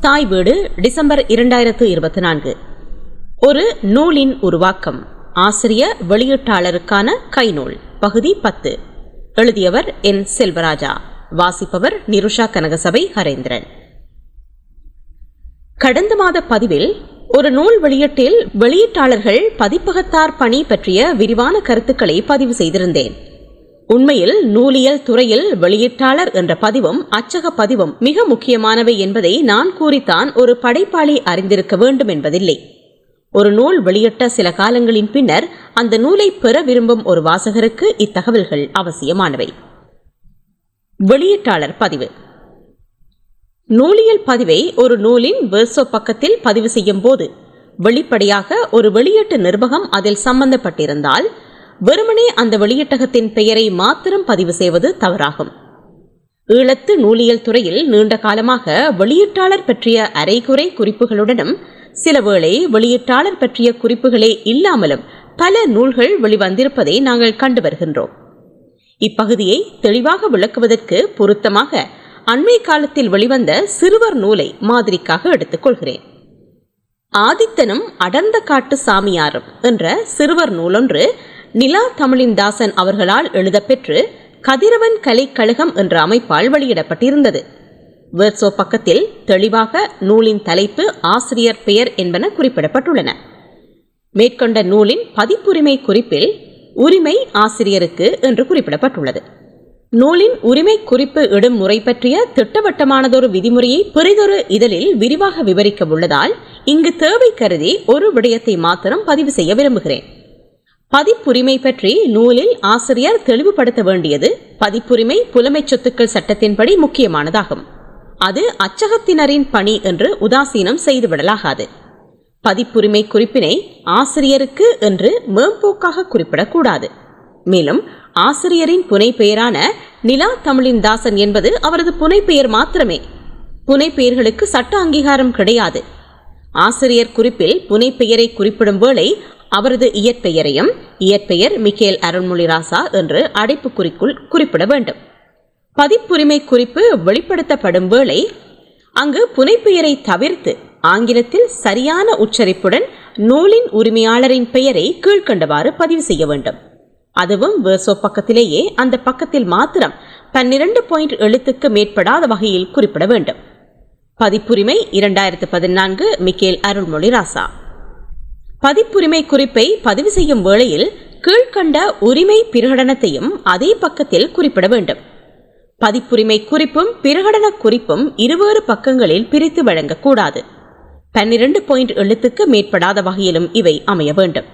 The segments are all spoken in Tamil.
தாய் வீடு டிசம்பர் இரண்டாயிரத்து இருபத்தி நான்கு. ஒரு நூலின் உருவாக்கம். ஆசிரியர் வெளியீட்டாளருக்கான கைநூல் பகுதி பத்து. எழுதியவர் என் செல்வராஜா. வாசிப்பவர் நிருஷா கனகசபை ஹரேந்திரன். கடந்த மாத பதிவில் ஒரு நூல் வெளியீட்டில் வெளியீட்டாளர்கள் பதிப்பகத்தார் பணி பற்றிய விரிவான கருத்துக்களை பதிவு செய்திருந்தேன். உண்மையில் நூலியல் துறையில் வெளியீட்டாளர் என்ற பதிவும் அச்சக பதிவும் மிக முக்கியமானவை என்பதை நான் கூறித்தான் ஒரு படைப்பாளி அறிந்திருக்க வேண்டும் என்பதில்லை. ஒரு நூல் வெளியிட்ட சில காலங்களின் பின்னர் அந்த நூலை பெற விரும்பும் ஒரு வாசகருக்கு இத்தகவல்கள் அவசியமானவை. வெளியீட்டாளர் பதிவு. நூலியல் பதிவை ஒரு நூலின் வேர்சோ பக்கத்தில் பதிவு செய்யும் போது வெளிப்படையாக ஒரு வெளியீட்டு நிர்வாகம் அதில் சம்பந்தப்பட்டிருந்தால் வெறுமனே அந்த வெளியீட்டகத்தின் பெயரை மாத்திரம் பதிவு செய்வது தவறாகும். ஈழத்து நூலியல் துறையில் நீண்ட காலமாக வெளியீட்டாளர் பற்றிய அரைகுறை குறிப்புகளுடனும் சில வேளை வெளியீட்டாளர் பற்றிய குறிப்புகளே இல்லாமலும் பல நூல்கள் வெளிவந்திருப்பதை நாங்கள் கண்டு வருகின்றோம். இப்பகுதியை தெளிவாக விளக்குவதற்கு பொருத்தமாக அண்மை காலத்தில் வெளிவந்த சிறுவர் நூலை மாதிரிக்காக எடுத்துக்கொள்கிறேன் ஆதித்தனும் அடர்ந்த காட்டு சாமியாரும் என்ற சிறுவர் நூலொன்று நிலா தமிழின் தாசன் அவர்களால் எழுதப்பெற்று கதிரவன் கலைக்கழகம் என்ற அமைப்பால் வெளியிடப்பட்டிருந்தது. வேர்ட்ஸோ பக்கத்தில் தெளிவாக நூலின் தலைப்பு ஆசிரியர் பெயர் என்பன குறிப்பிடப்பட்டுள்ளன. மேற்கொண்ட நூலின் பதிப்புரிமை குறிப்பில் உரிமை ஆசிரியருக்கு என்று குறிப்பிடப்பட்டுள்ளது. நூலின் உரிமை குறிப்பு இடும் முறை பற்றிய திட்டவட்டமானதொரு விதிமுறையை பெரிதொரு இதழில் விரிவாக விவரிக்க உள்ளதால் இங்கு தேவை கருதி ஒரு விடயத்தை மாத்திரம் பதிவு செய்ய விரும்புகிறேன். பதிப்புரிமை பற்றி நூலில் ஆசிரியர் தெளிவுபடுத்த வேண்டியது பதிப்புரிமை புலமை சொத்துக்கள் சட்டத்தின்படி முக்கியமானதாகும். அது அச்சகத்தினரின் பணி என்று உதாசீனம் செய்துவிடலாகாது. பதிப்புரிமை குறிப்பினை ஆசிரியருக்கு என்று மேம்போக்காக குறிப்பிடக்கூடாது. மேலும் ஆசிரியரின் புனைப்பெயரான நிலா தமிழின் தாசன் என்பது அவரது புனைப்பெயர் மாத்திரமே. புனைப்பெயர்களுக்கு சட்ட அங்கீகாரம் கிடையாது. ஆசிரியர் குறிப்பில் புனைப்பெயரை குறிப்பிடும் வேளை அவரது இயற்பெயரையும் இயற்பெயர் மிக்கேல் அருண்மொழிராசா என்று அடைப்புக்குறிக்குள் குறிப்பிட வேண்டும். பதிப்புரிமை குறிப்பு வெளிப்படுத்தப்படும் வேளை அங்கு புனைப்பெயரை தவிர்த்து ஆங்கிலத்தில் சரியான உச்சரிப்புடன் நூலின் உரிமையாளரின் பெயரை கீழ்கண்டவாறு பதிவு செய்ய வேண்டும். அதுவும் வேர்சோ பக்கத்திலேயே அந்த பக்கத்தில் மாத்திரம் பன்னிரண்டு பாயிண்ட் எழுத்துக்கு மேற்படாத வகையில் குறிப்பிட வேண்டும். பதிப்புரிமை இரண்டாயிரத்து பதினான்கு மிக்கேல் அருள்மொழி ராசா பதிப்புரிமை குறிப்பை பதிவு செய்யும் வேளையில் கீழ்கண்ட உரிமை பிரகடனத்தையும் அதே பக்கத்தில் குறிப்பிட வேண்டும். பதிப்புரிமை குறிப்பும் பிரகடன குறிப்பும் இருவேறு பக்கங்களில் பிரித்து வழங்கக்கூடாது. பன்னிரண்டு பாயிண்ட் எழுத்துக்கு மேற்படாத வகையிலும் இவை அமைய வேண்டும்.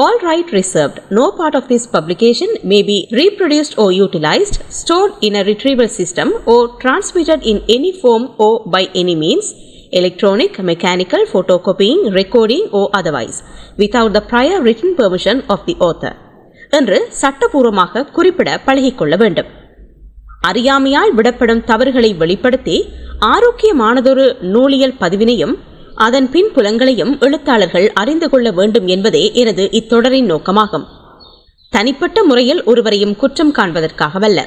All right reserved. No part of this publication may be reproduced or utilized, stored in a retrieval system, or transmitted in any form or by any means, electronic, mechanical, photocopying, recording, or otherwise, without the prior written permission of the author. என்று சட்டபூர்வமாக குறிப்பிட பழகிக்கொள்ள வேண்டும் அறியாமையால் விடப்படும் தவறுகளை வெளிப்படுத்தி ஆரோக்கியமானதொரு நூலியல் பதிவினையும் அதன் பின் புலங்களையும் எழுத்தாளர்கள் அறிந்து கொள்ள வேண்டும் என்பதே எனது இத்தொடரின் நோக்கமாகும் தனிப்பட்ட முறையில் ஒருவரையும் குற்றம் காண்பதற்காகவல்ல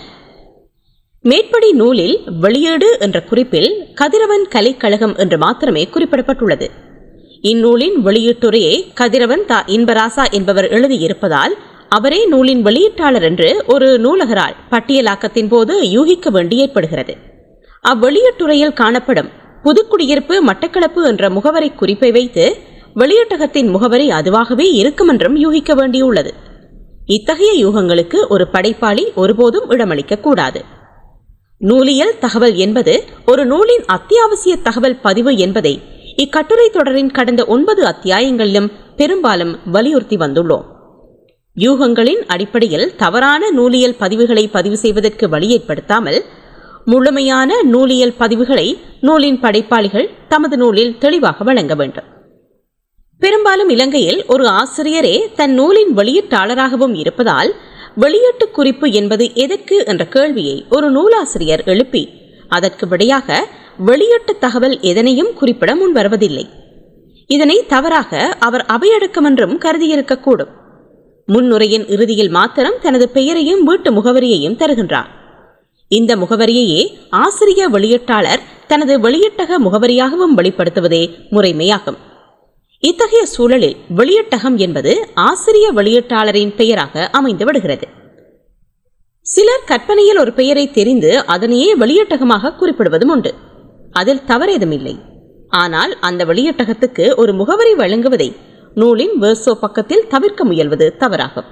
மேற்படி நூலில் வெளியீடு என்ற குறிப்பில் கதிரவன் கலைக்கழகம் என்று மாத்திரமே குறிப்பிடப்பட்டுள்ளது. இந்நூலின் வெளியீட்டுரையை கதிரவன் தா இன்பராசா என்பவர் எழுதியிருப்பதால் அவரே நூலின் வெளியீட்டாளர் என்று ஒரு நூலகரால் பட்டியலாக்கத்தின் போது யூகிக்க வேண்டி ஏற்படுகிறது. அவ்வெளியீட்டுரையில் காணப்படும் புதுக்குடியிருப்பு மட்டக்களப்பு என்ற முகவரி குறிப்பை வைத்து வெளியீட்டகத்தின் முகவரி அதுவாகவே இருக்கும் என்றும் யூகிக்க வேண்டியுள்ளது. இத்தகைய யூகங்களுக்கு ஒரு படைப்பாளி ஒருபோதும் இடமளிக்க கூடாது. நூலியல் தகவல் என்பது ஒரு நூலின் அத்தியாவசிய தகவல் பதிவு என்பதை இக்கட்டுரை தொடரின் கடந்த ஒன்பது அத்தியாயங்களிலும் பெரும்பாலும் வலியுறுத்தி வந்துள்ளோம். யூகங்களின் அடிப்படையில் தவறான நூலியல் பதிவுகளை பதிவு செய்வதற்கு வழி ஏற்படுத்தாமல் முழுமையான நூலியல் பதிவுகளை நூலின் படைப்பாளிகள் தமது நூலில் தெளிவாக வழங்க வேண்டும். பெரும்பாலும் இலங்கையில் ஒரு ஆசிரியரே தன் நூலின் வெளியீட்டாளராகவும் இருப்பதால் வெளியீட்டு குறிப்பு என்பது எதற்கு என்ற கேள்வியை ஒரு நூலாசிரியர் எழுப்பி அதற்கு விடையாக வெளியீட்டு தகவல் எதனையும் குறிப்பிட முன் வருவதில்லை இதனை தவறாக அவர் அவையடக்கம் என்றும் கருதியிருக்கக்கூடும். முன்னுரையின் இறுதியில் மாத்திரம் தனது பெயரையும் வீட்டு முகவரியையும் தருகின்றார். இந்த முகவரியையே ஆசிரிய வெளியீட்டாளர் தனது வெளியீட்டக முகவரியாகவும் வெளிப்படுத்துவதே முறைமையாகும். இத்தகைய சூழலில் வெளியட்டகம் என்பது ஆசிரிய வெளியீட்டாளரின் பெயராக அமைந்து விடுகிறது. சிலர் கற்பனையில் ஒரு பெயரை தெரிந்து அதனையே வெளியட்டகமாக குறிப்பிடுவதும் உண்டு. அதில் தவறேதுமில்லை. ஆனால் அந்த வெளியட்டகத்துக்கு ஒரு முகவரி வழங்குவதை நூலின் வேர்சோ பக்கத்தில் தவிர்க்க முயல்வது தவறாகும்.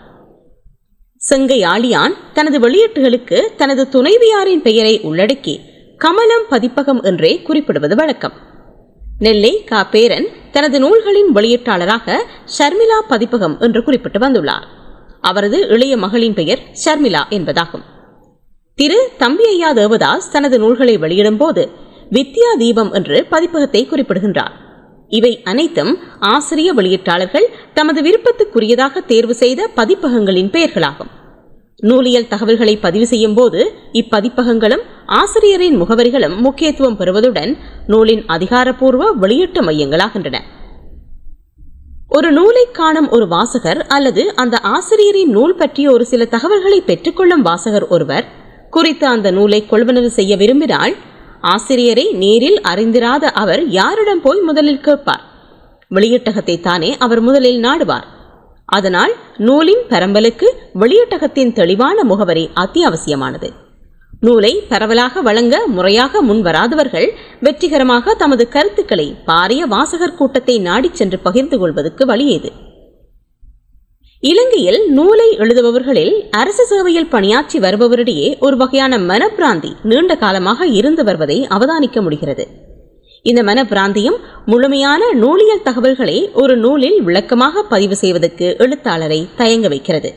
செங்கை ஆழியான் தனது வெளியீட்டுகளுக்கு தனது துணைவியாரின் பெயரை உள்ளடக்கி கமலம் பதிப்பகம் என்றே குறிப்பிடுவது வழக்கம். நெல்லை கா. பேரன் தனது நூல்களின் வெளியீட்டாளராக ஷர்மிளா பதிப்பகம் என்று குறிப்பிட்டு வந்துள்ளார். அவரது இளைய மகளின் பெயர் ஷர்மிளா என்பதாகும். திரு. தம்பி ஐயா தேவதாஸ் தனது நூல்களை வெளியிடும் போது வித்யா தீபம் என்று பதிப்பகத்தை குறிப்பிடுகின்றார். இவை அனைத்தும் ஆசிரிய வெளியீட்டாளர்கள் தமது விருப்பத்துக்குரியதாக தேர்வு செய்த பதிப்பகங்களின் பெயர்களாகும். நூலியல் தகவல்களை பதிவு செய்யும் போது இப்பதிப்பகங்களும் ஆசிரியரின் முகவரிகளும் முக்கியத்துவம் பெறுவதுடன் நூலின் அதிகாரப்பூர்வ வெளியீட்டு மையங்களாகின்றன. ஒரு நூலை காணும் ஒரு வாசகர் அல்லது அந்த ஆசிரியரின் நூல் பற்றிய ஒரு சில தகவல்களை பெற்றுக்கொள்ளும் வாசகர் ஒருவர் குறித்த அந்த நூலை கொள்வனவு செய்ய விரும்பினால் ஆசிரியரை நேரில் அறிந்திராத அவர் யாரிடம் போய் முதலில் கேட்பார். வெளியீட்டகத்தை தானே அவர் முதலில் நாடுவார். அதனால் நூலின் பரம்பலுக்கு வெளியீட்டகத்தின் தெளிவான முகவரி அத்தியாவசியமானது. நூலை பரவலாக வழங்க முறையாக முன்வராதவர்கள் வெற்றிகரமாக தமது கருத்துக்களை பாரிய வாசகர் கூட்டத்தை நாடிச் சென்று பகிர்ந்து கொள்வதற்கு வழியேது. இலங்கையில் நூலை எழுதுபவர்களில் அரசு சேவையில் பணியாற்றி வருபவரிடையே ஒரு வகையான மனப்பிராந்தி நீண்ட காலமாக இருந்து வருவதை அவதானிக்க முடிகிறது. இந்த மனப்பிராந்தியம் முழுமையான நூலியல் தகவல்களை ஒரு நூலில் விளக்கமாக பதிவு செய்வதற்கு எழுத்தாளரை தயங்க வைக்கிறது.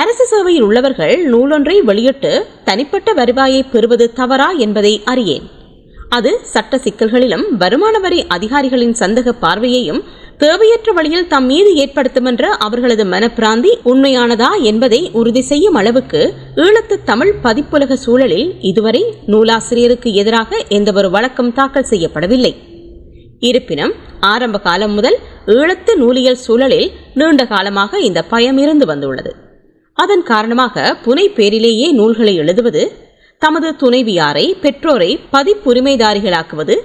அரசு சேவையில் உள்ளவர்கள் நூலொன்றை வெளியிட்டு தனிப்பட்ட வருவாயை பெறுவது தவறா என்பதை அறியேன். அது சட்ட சிக்கல்களிலும் வருமான வரி அதிகாரிகளின் சந்தக பார்வையையும் தேவையற்ற வழியில் தம் மீது ஏற்படுத்தும் என்ற அவர்களது மனப்பிராந்தி உண்மையானதா என்பதை உறுதி செய்யும் அளவுக்கு ஈழத்து தமிழ் பதிப்புலக சூழலில் இதுவரை நூலாசிரியருக்கு எதிராக எந்தவொரு வழக்கம் தாக்கல் செய்யப்படவில்லை. இருப்பினும் ஆரம்ப காலம் முதல் ஈழத்து நூலியல் சூழலில் நீண்ட காலமாக இந்த பயம் இருந்து வந்துள்ளது. அதன் காரணமாக புனை பேரிலேயே நூல்களை எழுதுவது தமது துணைவியாரை பெற்றோரை பதிப்புரிமைதாரிகளாக்குவது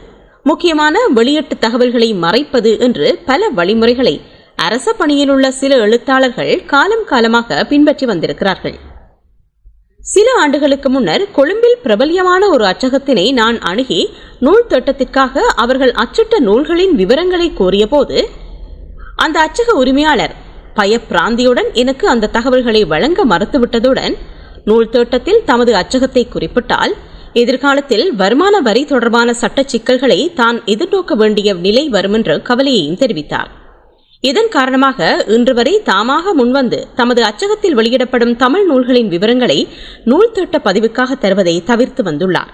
முக்கியமான வெளியீட்டு தகவல்களை மறைப்பது என்று பல வழிமுறைகளை அரச பணியில் உள்ள சில எழுத்தாளர்கள் காலம் காலமாக பின்பற்றி வந்திருக்கிறார்கள். சில ஆண்டுகளுக்கு முன்னர் கொழும்பில் பிரபல்யமான ஒரு அச்சகத்தினை நான் அணுகி நூல் திட்டத்திற்காக அவர்கள் அச்சிட்ட நூல்களின் விவரங்களை கோரியபோது அந்த அச்சக உரிமையாளர் பயப்பிராந்தியுடன் எனக்கு அந்த தகவல்களை வழங்க மறுத்துவிட்டதுடன் நூல் தோட்டத்தில் தமது அச்சகத்தை குறிப்பிட்டால் எதிர்காலத்தில் வருமான வரி தொடர்பான சட்ட சிக்கல்களை தான் எதிர்நோக்க வேண்டிய நிலை வரும் என்று கவலையையும் தெரிவித்தார். இதன் காரணமாக இன்று வரை தாமாக முன்வந்து தமது அச்சகத்தில் வெளியிடப்படும் தமிழ் நூல்களின் விவரங்களை நூல் திட்ட பதிவுக்காக தருவதை தவிர்த்து வந்துள்ளார்.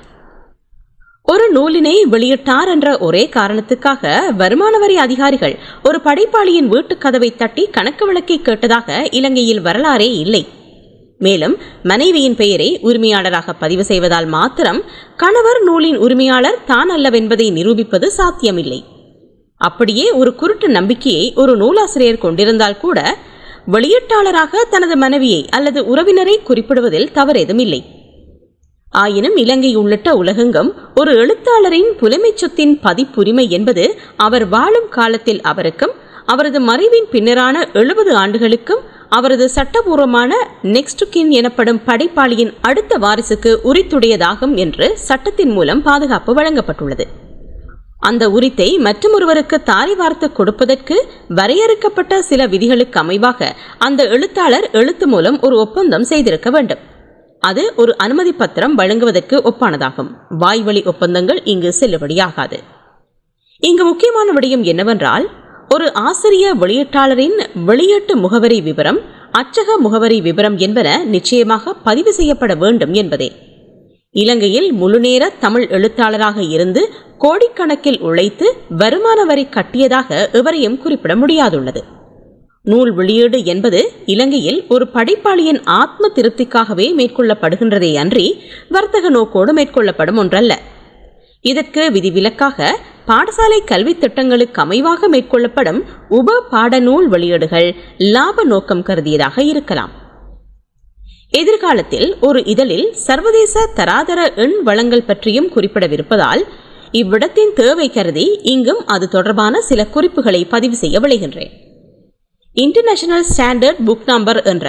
ஒரு நூலினை வெளியிட்டார் என்ற ஒரே காரணத்துக்காக வருமான வரி அதிகாரிகள் ஒரு படைப்பாளியின் வீட்டுக் கதவை தட்டி கணக்கு விளக்கை கேட்டதாக இலங்கையில் வரலாறே இல்லை. மேலும் மனைவியின் பெயரை உரிமையாளராக பதிவு செய்வதால் மாத்திரம் கணவர் நூலின் உரிமையாளர் தான் அல்லவென்பதை நிரூபிப்பது சாத்தியமில்லை. அப்படியே ஒரு குருட்டு நம்பிக்கையை ஒரு நூலாசிரியர் கொண்டிருந்தால் கூட வெளியீட்டாளராக தனது மனைவியை அல்லது உறவினரை குறிப்பிடுவதில் தவறேதும் இல்லை ஆயினும் இலங்கை உள்ளிட்ட உலகெங்கும் ஒரு எழுத்தாளரின் புலமைச் சொத்தின் பதிப்புரிமை என்பது அவர் வாழும் காலத்தில் அவருக்கும் அவரது மறைவின் பின்னரான எழுபது ஆண்டுகளுக்கும் அவரது சட்டபூர்வமான நெக்ஸ்ட் கின் எனப்படும் படைப்பாளியின் அடுத்த வாரிசுக்கு உரித்துடையதாகும் என்று சட்டத்தின் மூலம் பாதுகாப்பு வழங்கப்பட்டுள்ளது. அந்த உரித்தை மற்றொருவருக்கு தாரை வார்த்து கொடுப்பதற்கு வரையறுக்கப்பட்ட சில விதிகளுக்கு அமைவாக அந்த எழுத்தாளர் எழுத்து மூலம் ஒரு ஒப்பந்தம் செய்திருக்க வேண்டும். அது ஒரு அனுமதி பத்திரம் வழங்குவதற்கு ஒப்பானதாகும். வாய்வழி ஒப்பந்தங்கள் இங்கு செல்லுபடியாகாது. இங்கு முக்கியமான விடயம் என்னவென்றால் ஒரு ஆசிரிய வெளியீட்டாளரின் வெளியீட்டு முகவரி விவரம் அச்சக முகவரி விவரம் என்பன நிச்சயமாக பதிவு செய்யப்பட வேண்டும் என்பதே. இலங்கையில் முழுநேர தமிழ் எழுத்தாளராக இருந்து கோடிக்கணக்கில் உழைத்து வருமான வரி கட்டியதாக எவரையும் குறிப்பிட முடியாதுள்ளது. நூல் வெளியீடு என்பது இலங்கையில் ஒரு படைப்பாளியின் ஆத்ம திருப்திக்காகவே மேற்கொள்ளப்படுகின்றதே அன்றி வர்த்தக நோக்கோடு மேற்கொள்ளப்படும் ஒன்றல்ல. இதற்கு விதிவிலக்காக பாடசாலை கல்வி திட்டங்களுக்கு அமைவாக மேற்கொள்ளப்படும் உப பாடநூல் வெளியீடுகள் லாப நோக்கம் கருதியதாக இருக்கலாம். எதிர்காலத்தில் ஒரு இதழில் சர்வதேச தராதர எண் வளங்கள் பற்றியும் குறிப்பிடவிருப்பதால் இவ்விடத்தின் தேவை கருதி இங்கும் அது தொடர்பான சில குறிப்புகளை பதிவு செய்ய விளைகின்றேன் இன்டர்நேஷனல் ஸ்டாண்டர்ட் புக் நம்பர் என்ற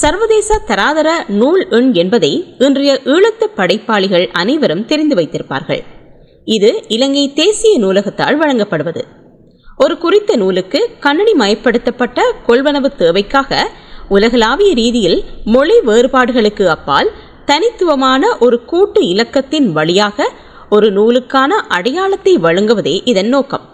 சர்வதேச தராதர நூல் எண் என்பதை இன்றைய ஈழத்து படைப்பாளிகள் அனைவரும் தெரிந்து வைத்திருப்பார்கள். இது இலங்கை தேசிய நூலகத்தால் வழங்கப்படுவது. ஒரு குறித்த நூலுக்கு கண்ணனி மயப்படுத்தப்பட்ட கொள்வனவு தேவைக்காக உலகளாவிய ரீதியில் மொழி வேறுபாடுகளுக்கு அப்பால் தனித்துவமான ஒரு கூட்டு இலக்கத்தின் வழியாக ஒரு நூலுக்கான அடையாளத்தை வழங்குவதே இதன் நோக்கம்.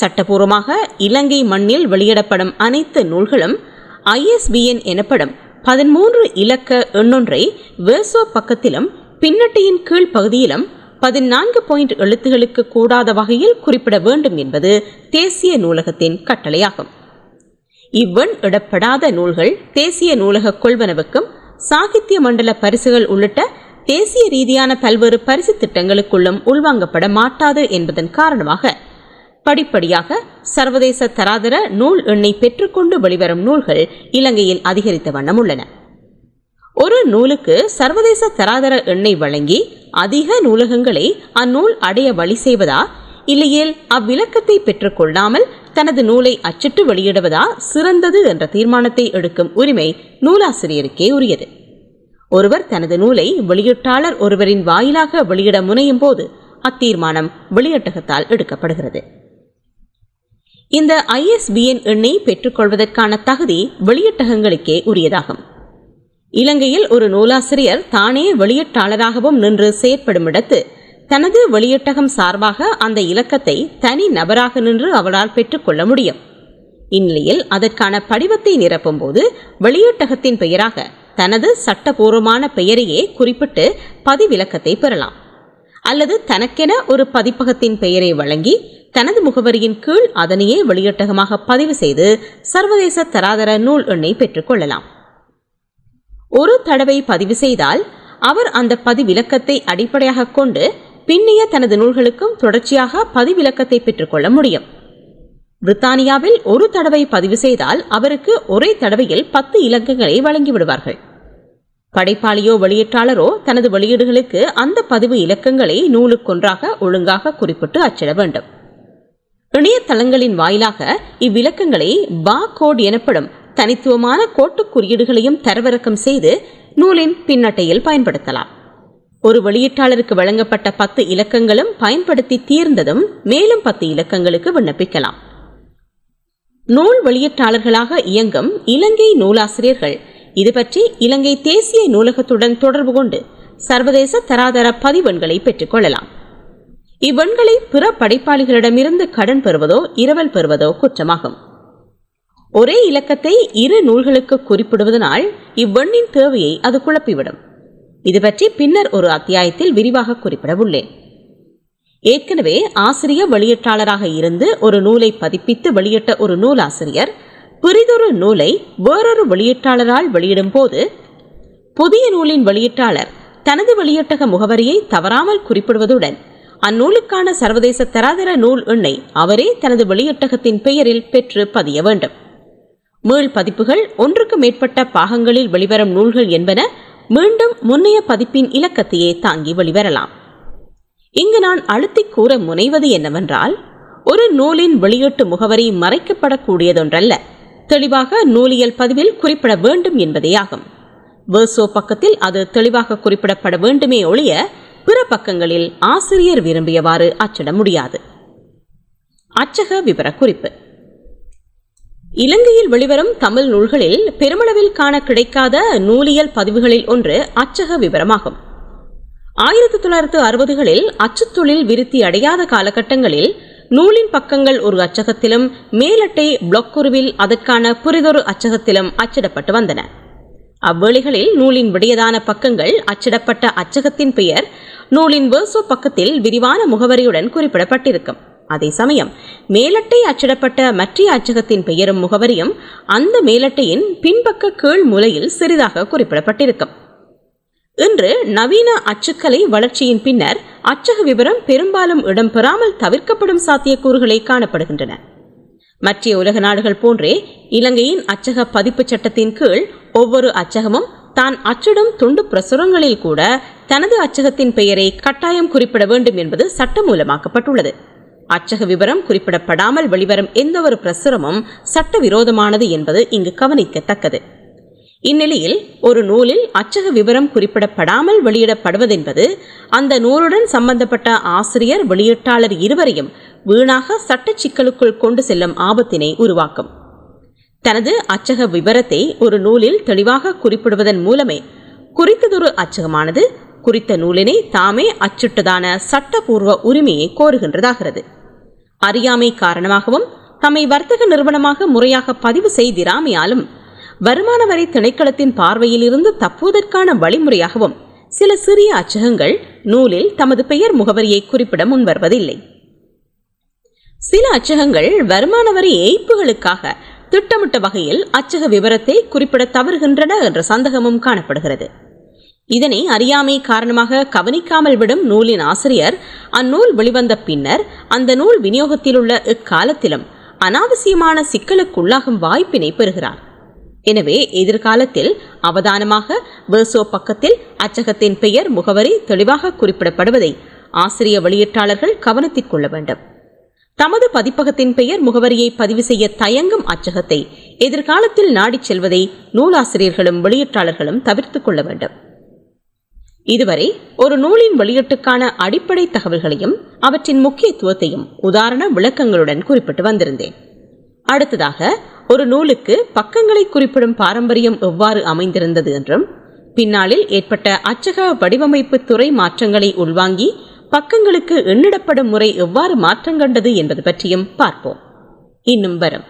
சட்டபூர்வமாக இலங்கை மண்ணில் வெளியிடப்படும் அனைத்து நூல்களும் ஐஎஸ்பிஎன் எனப்படும் பதிமூன்று இலக்க எண்ணொன்றை வேர்சோ பக்கத்திலும் பின்னட்டியின் கீழ் பகுதியிலும் பதினான்கு பாயிண்ட் எழுத்துகளுக்கு கூடாத வகையில் குறிப்பிட வேண்டும் என்பது தேசிய நூலகத்தின் கட்டளையாகும். இவ்வெண் இடப்படாத நூல்கள் தேசிய நூலக கொள்வனவுக்கும் சாகித்ய மண்டல பரிசுகள் உள்ளிட்ட தேசிய ரீதியான பல்வேறு பரிசு திட்டங்களுக்குள்ளும் உள்வாங்கப்பட மாட்டாது என்பதன் காரணமாக படிப்படியாக சர்வதேச தராதர நூல் எண்ணை பெற்றுக்கொண்டு வெளிவரும் நூல்கள் இலங்கையில் அதிகரித்த வண்ணம் உள்ளன. ஒரு நூலுக்கு சர்வதேச தராதர எண்ணை வழங்கி அதிக நூலகங்களை அந்நூல் அடைய வழி செய்வதா இல்லையேல் அவ்விலக்கத்தை பெற்றுக்கொள்ளாமல் தனது நூலை அச்சிட்டு வெளியிடுவதா சிறந்தது என்ற தீர்மானத்தை எடுக்கும் உரிமை நூலாசிரியருக்கே உரியது. ஒருவர் தனது நூலை வெளியீட்டாளர் ஒருவரின் வாயிலாக வெளியிட முனையும் போது அத்தீர்மானம் வெளியட்டகத்தால் எடுக்கப்படுகிறது. இந்த ஐஎஸ்பிஎன் எண்ணை பெற்றுக்கொள்வதற்கான தகுதி வெளியீட்டகங்களுக்கே உரியதாகும். இலங்கையில் ஒரு நூலாசிரியர் தானே வெளியீட்டாளராகவும் நின்று செயற்படும் இடத்து தனது வெளியீட்டகம் சார்பாக அந்த இலக்கத்தை தனி நபராக நின்று அவரால் பெற்றுக்கொள்ள முடியும். இந்நிலையில் அதற்கான படிவத்தை நிரப்பும் போது வெளியீட்டகத்தின் பெயராக தனது சட்டபூர்வமான பெயரையே குறிப்பிட்டு பதிவிலக்கத்தை பெறலாம். அல்லது தனக்கென ஒரு பதிப்பகத்தின் பெயரை வழங்கி தனது முகவரியின் கீழ் அதனையே வெளியட்டகமாக பதிவு செய்து சர்வதேச தராதர நூல் எண்ணை பெற்றுக்கொள்ளலாம் ஒரு தடவை பதிவு செய்தால் அவர் அந்த பதிவிலக்கத்தை அடிப்படையாக கொண்டு பின்னைய தனது நூல்களுக்கும் தொடர்ச்சியாக பதிவிலக்கத்தை பெற்றுக்கொள்ள முடியும். பிரித்தானியாவில் ஒரு தடவை பதிவு செய்தால் அவருக்கு ஒரே தடவையில் பத்து இலக்கங்களை வழங்கிவிடுவார்கள். படைப்பாளியோ வெளியீட்டாளரோ தனது வெளியீடுகளுக்கு அந்த பதிவு இலக்கங்களை நூலுக்கொன்றாக ஒழுங்காக குறிப்பிட்டு அச்சிட வேண்டும். இணையதளங்களின் வாயிலாக இவ்விலக்கங்களை பா கோட் எனப்படும் தனித்துவமான கோட்டுக் குறியீடுகளையும் தரவிறக்கம் செய்து நூலின் பின்னட்டையில் பயன்படுத்தலாம். ஒரு வெளியீட்டாளருக்கு வழங்கப்பட்ட பத்து இலக்கங்களும் பயன்படுத்தி தீர்ந்ததும் மேலும் பத்து இலக்கங்களுக்கு விண்ணப்பிக்கலாம். நூல் வெளியீட்டாளர்களாக இயங்கும் இலங்கை நூலாசிரியர்கள் இது பற்றி இலங்கை தேசிய நூலகத்துடன் தொடர்பு கொண்டு சர்வதேச தராதர பதிவெண்களை பெற்றுக்கொள்ளலாம் இவ்வெண்களை பிற படைப்பாளிகளிடமிருந்து கடன் பெறுவதோ இரவல் பெறுவதோ குற்றமாகும். ஒரே இலக்கத்தை இரு நூல்களுக்கு குறிப்பிடுவதனால் இவ்வெண்ணின் தேவையை அது குழப்பிவிடும். இது பற்றி பின்னர் ஒரு அத்தியாயத்தில் விரிவாக குறிப்பிட உள்ளேன் ஏற்கனவே ஆசிரியர் வெளியீட்டாளராக இருந்து ஒரு நூலை பதிப்பித்து வெளியிட்ட ஒரு நூலாசிரியர் பிறிதொரு நூலை வேறொரு வெளியீட்டாளரால் வெளியிடும் போது புதிய நூலின் வெளியீட்டாளர் தனது வெளியீட்டக முகவரியை தவறாமல் குறிப்பிடுவதுடன் அந்நூலுக்கான சர்வதேச தராதர நூல் எண்ணை அவரே தனது வெளியீட்டகத்தின் பெயரில் பெற்று பதிய வேண்டும். மீள் பதிப்புகள் ஒன்றுக்கு மேற்பட்ட பாகங்களில் வெளிவரும் நூல்கள் என்பன மீண்டும் முன்னைய பதிப்பின் இலக்கத்தையே தாங்கி வெளிவரலாம். இங்கு நான் அழுத்திக் கூற முனைவது என்னவென்றால் ஒரு நூலின் வெளியீட்டு முகவரி மறைக்கப்படக்கூடியதொன்றல்ல. தெளிவாக நூலியல் பதிவில் குறிப்பிட வேண்டும் என்பதேயாகும் வேர்சோ பக்கத்தில் அது தெளிவாக குறிப்பிடப்பட வேண்டுமே ஒழிய பிற பக்கங்களில் ஆசிரியர் விரும்பியவாறு அச்சிட முடியாது. அச்சக விவரக்குறிப்பு. இலங்கையில் வெளிவரும் தமிழ் நூல்களில் பெருமளவில் காண கிடைக்காத நூலியல் பதிவுகளில் ஒன்று அச்சக விவரமாகும். ஆயிரத்தி தொள்ளாயிரத்து அறுபதுகளில் அச்சுத்தொழில் விருத்தி அடையாத காலகட்டங்களில் நூலின் பக்கங்கள் ஒரு அச்சகத்திலும் மேலட்டை பிளொக்குருவில் அதற்கான புரிதொரு அச்சகத்திலும் அச்சிடப்பட்டு வந்தன. அவ்வேளைகளில் நூலின் விடையதான பக்கங்கள் அச்சிடப்பட்ட அச்சகத்தின் பெயர் நூலின் வேர்சோ பக்கத்தில் விரிவான முகவரியுடன் குறிப்பிடப்பட்டிருக்கும். அதே சமயம் மேலட்டை அச்சிடப்பட்ட மற்ற அச்சகத்தின் பெயரும் முகவரியும் அந்த மேலட்டையின் பின்பக்க கீழ் மூலையில் சிறிதாக குறிப்பிடப்பட்டிருக்கும். இன்று நவீன அச்சுக்கலை வளர்ச்சியின் பின்னர் அச்சக விவரம் பெரும்பாலும் இடம்பெறாமல் தவிர்க்கப்படும் சாத்தியக்கூறுகளை காணப்படுகின்றன. மற்ற உலக நாடுகள் போன்றே இலங்கையின் அச்சக பதிப்பு சட்டத்தின் கீழ் ஒவ்வொரு அச்சகமும் தான் அச்சிடும் துண்டு பிரசுரங்களில் கூட தனது அச்சகத்தின் பெயரை கட்டாயம் குறிப்பிட வேண்டும் என்பது சட்டமூலமாக்கப்பட்டுள்ளது. அச்சக விவரம் குறிப்பிடப்படாமல் வெளிவரும் எந்த ஒரு பிரசுரமும் சட்டவிரோதமானது என்பது இங்கு கவனிக்கத்தக்கது. இந்நிலையில் ஒரு நூலில் அச்சக விவரம் குறிப்பிடப்படாமல் வெளியிடப்படுவதென்பது அந்த நூலுடன் சம்பந்தப்பட்ட ஆசிரியர் வெளியீட்டாளர் இருவரையும் வீணாக சட்ட சிக்கலுக்குள் கொண்டு செல்லும் ஆபத்தினை உருவாக்கும். தனது அச்சக விவரத்தை ஒரு நூலில் தெளிவாக குறிப்பிடுவதன் மூலமே குறித்ததொரு அச்சகமானது குறித்த நூலினை தாமே அச்சிட்டதான சட்டபூர்வ உரிமையை கோருகின்றதாகிறது. அறியாமை காரணமாகவும் தம்மை வர்த்தக நிறுவனமாக முறையாக பதிவு செய்திராமையாலும் வருமான வரி திணைக்களத்தின் பார்வையிலிருந்து தப்புவதற்கான வழிமுறையாகவும் சில சிறிய அச்சகங்கள் நூலில் தமது பெயர் முகவரியை குறிப்பிட முன்வருவதில்லை. சில அச்சகங்கள் வருமான வரி ஏய்ப்புகளுக்காக திட்டமிட்ட வகையில் அச்சக விவரத்தை குறிப்பிட தவறுகின்றன என்ற சந்தேகமும் காணப்படுகிறது. இதனை அறியாமை காரணமாக கவனிக்காமல் விடும் நூலின் ஆசிரியர் அந்நூல் வெளிவந்த பின்னர் அந்த நூல் விநியோகத்தில் உள்ள இக்காலத்திலும் அனாவசியமான சிக்கலுக்குள்ளாகும் வாய்ப்பினை பெறுகிறார். எனவே எதிர்காலத்தில் அவதானமாக வேர்சோ பக்கத்தில் அச்சகத்தின் பெயர் முகவரி தெளிவாக குறிப்பிடப்படுவதை ஆசிரிய வெளியீட்டாளர்கள் கவனத்தில் கொள்ள வேண்டும். தமது பதிப்பகத்தின் பெயர் முகவரியை பதிவு செய்ய தயங்கும் அச்சகத்தை எதிர்காலத்தில் நாடிச் செல்வதை நூலாசிரியர்களும் வெளியீட்டாளர்களும் தவிர்த்துக் கொள்ள வேண்டும். இதுவரை ஒரு நூலின் வெளியீட்டுக்கான அடிப்படை தகவல்களையும் அவற்றின் முக்கியத்துவத்தையும் உதாரண விளக்கங்களுடன் குறிப்பிட்டு வந்திருந்தேன். அடுத்ததாக ஒரு நூலுக்கு பக்கங்களை குறிப்பிடும் பாரம்பரியம் எவ்வாறு அமைந்திருந்தது என்றும் பின்னாளில் ஏற்பட்ட அச்சக வடிவமைப்பு துறை மாற்றங்களை உள்வாங்கி பக்கங்களுக்கு எண்ணிடப்படும் முறை எவ்வாறு மாற்றம் கண்டது என்பது பற்றியும் பார்ப்போம். இன்னும் வரும்.